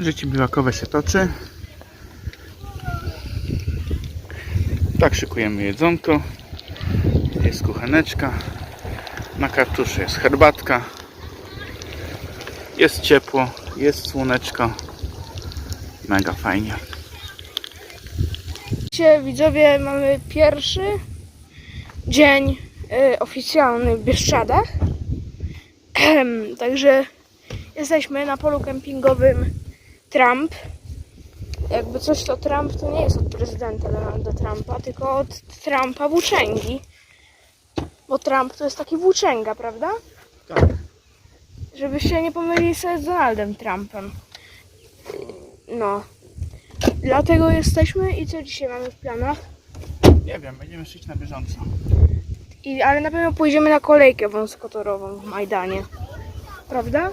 Życie biwakowe się toczy. Tak szykujemy jedzonko. Jest kucheneczka. Na kartuszu jest herbatka. Jest ciepło, jest słoneczko. Mega fajnie. Dzisiaj widzowie mamy pierwszy dzień y, oficjalny w Bieszczadach. Także jesteśmy na polu kempingowym Trump. Jakby coś to Trump to nie jest od prezydenta Donalda Trumpa, tylko od Trumpa włóczęgi. Bo Trump to jest taki włóczęga, prawda? Tak. Żebyście nie pomylili sobie z Donaldem Trumpem. No. Dlatego jesteśmy i co dzisiaj mamy w planach? Nie wiem, będziemy szlić na bieżąco. I, ale na pewno pójdziemy na kolejkę wąskotorową w Majdanie. Prawda?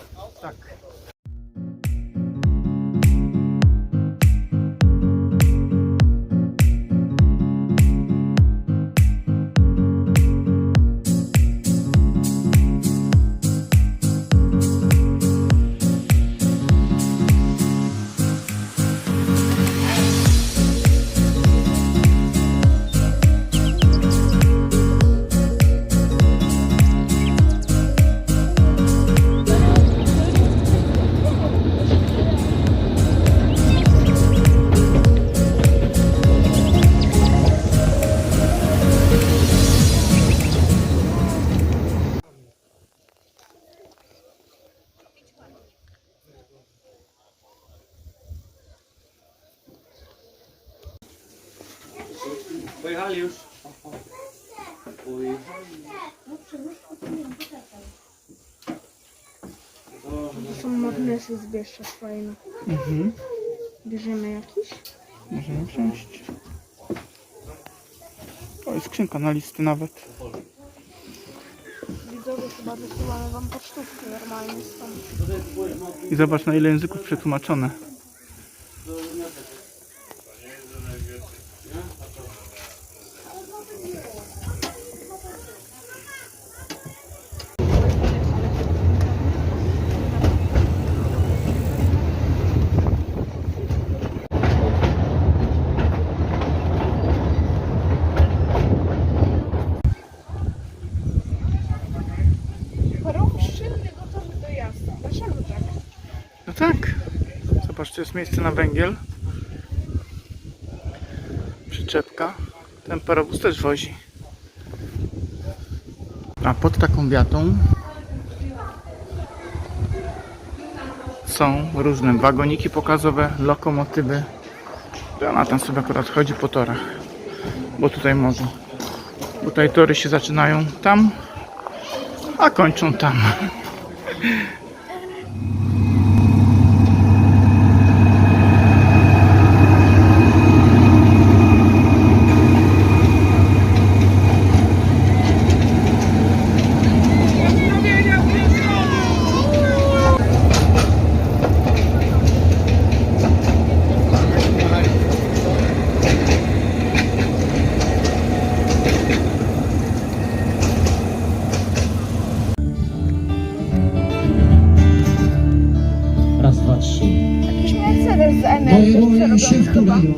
Pojechali już. To są magnesy z Bieszczad fajne. Mhm. Bierzemy jakiś? Możemy wziąć. O, jest skrzynka na listy nawet. Widzowie chyba wysyłamy wam pocztówkę normalnie stąd. I zobacz na ile języków przetłumaczone. Tak. Zobacz, tu jest miejsce na węgiel. Przyczepka. Ten parowóz też wozi. A pod taką wiatą są różne wagoniki pokazowe, lokomotywy. Jonathan sobie akurat chodzi po torach, bo tutaj może. Tutaj tory się zaczynają tam, a kończą tam. Się wtulają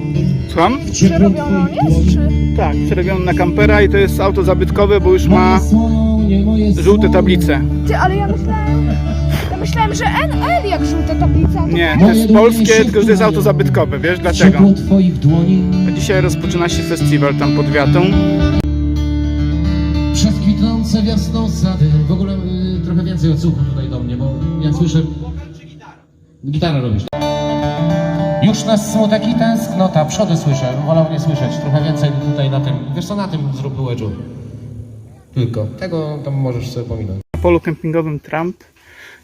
Słucham? w ciepło twoich jest, dłoni. czy? Tak, przerobiony na kampera i to jest auto zabytkowe, bo już ma Moje słonie, moje żółte słonie. tablice. Ty, ale ja myślałem... Ja myślałem, że NL jak żółte tablice. a to Nie, to jest polskie, tylko że to jest auto zabytkowe, wiesz dlaczego? ciepło twoich dłoni. A dzisiaj rozpoczyna się festiwal tam pod wiatą. Przez kwitnące wiosną sady. W ogóle y, trochę więcej odsłuchu tutaj do mnie, bo ja słyszę... Gitara robisz. Już nas smutek i tęsknota. Przody słyszę, wolał nie słyszeć. Trochę więcej tutaj na tym. Wiesz co, na tym zrób wedge'u. Tylko. Tego tam możesz sobie pominąć. Na polu kempingowym Trump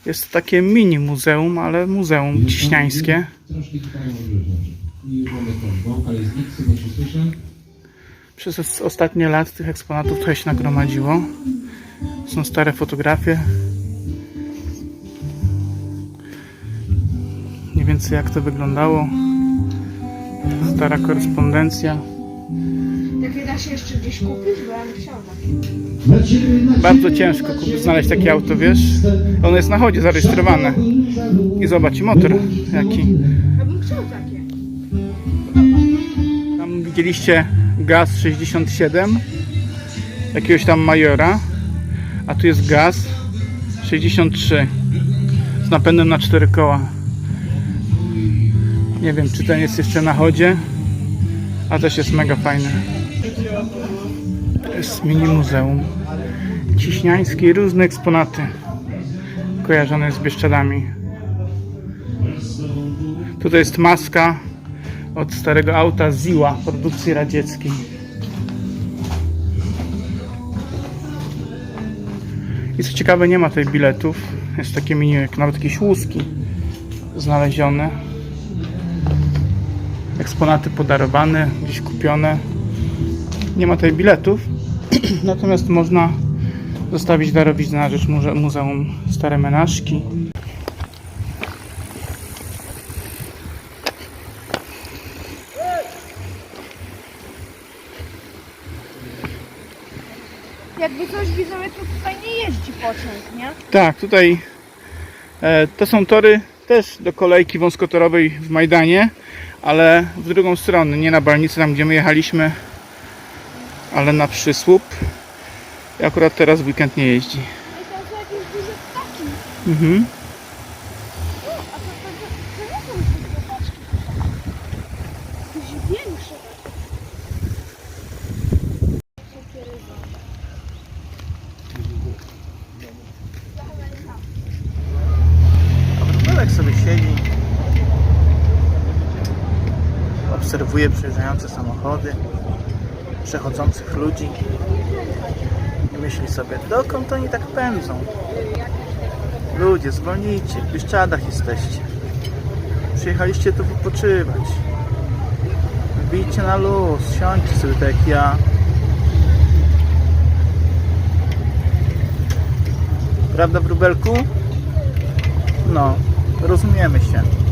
jest takie mini muzeum, ale muzeum ciśniańskie. Przez os- ostatnie lat tych eksponatów trochę się nagromadziło. Są stare fotografie. Więcej jak to wyglądało. Stara korespondencja. Takie da się jeszcze gdzieś kupić, bo ja bym chciała takie. Bardzo ciężko kup- znaleźć takie auto, wiesz? Ono jest na chodzie zarejestrowane. I zobacz, motor jaki. Ja bym chciał takie. Tam widzieliście gaz 67 jakiegoś tam majora, a tu jest gaz 63 z napędem na 4 koła. Nie wiem, czy ten jest jeszcze na chodzie, a też jest mega fajny. To jest mini muzeum ciśniańskie i różne eksponaty kojarzone z Bieszczadami. Tutaj jest maska od starego auta Ziła produkcji radzieckiej. I co ciekawe, nie ma tutaj biletów. Jest takie menu, jak nawet jakieś łuski znalezione. Eksponaty podarowane, gdzieś kupione. Nie ma tutaj biletów, natomiast można zostawić darowiznę na rzecz muze- Muzeum Stare Menaszki. Jakby coś widzowie, to tutaj nie jeździ pociąg, nie? Tak, tutaj e, to są tory też do kolejki wąskotorowej w Majdanie, ale w drugą stronę, nie na Balnicy, tam gdzie my jechaliśmy, ale na Przysłup. I akurat teraz w weekend nie jeździ. Mhm. A to, to, to, to nie są zwykłe paczki. Jakieś większe. A wróbelek sobie siedzi, obserwuje przejeżdżające samochody, przechodzących ludzi i myśli sobie, dokąd oni tak pędzą? Ludzie, zwolnijcie, w Bieszczadach jesteście. Przyjechaliście tu wypoczywać. Wbijcie na luz, siądźcie sobie tak jak ja. Prawda, wróbelku? No, rozumiemy się.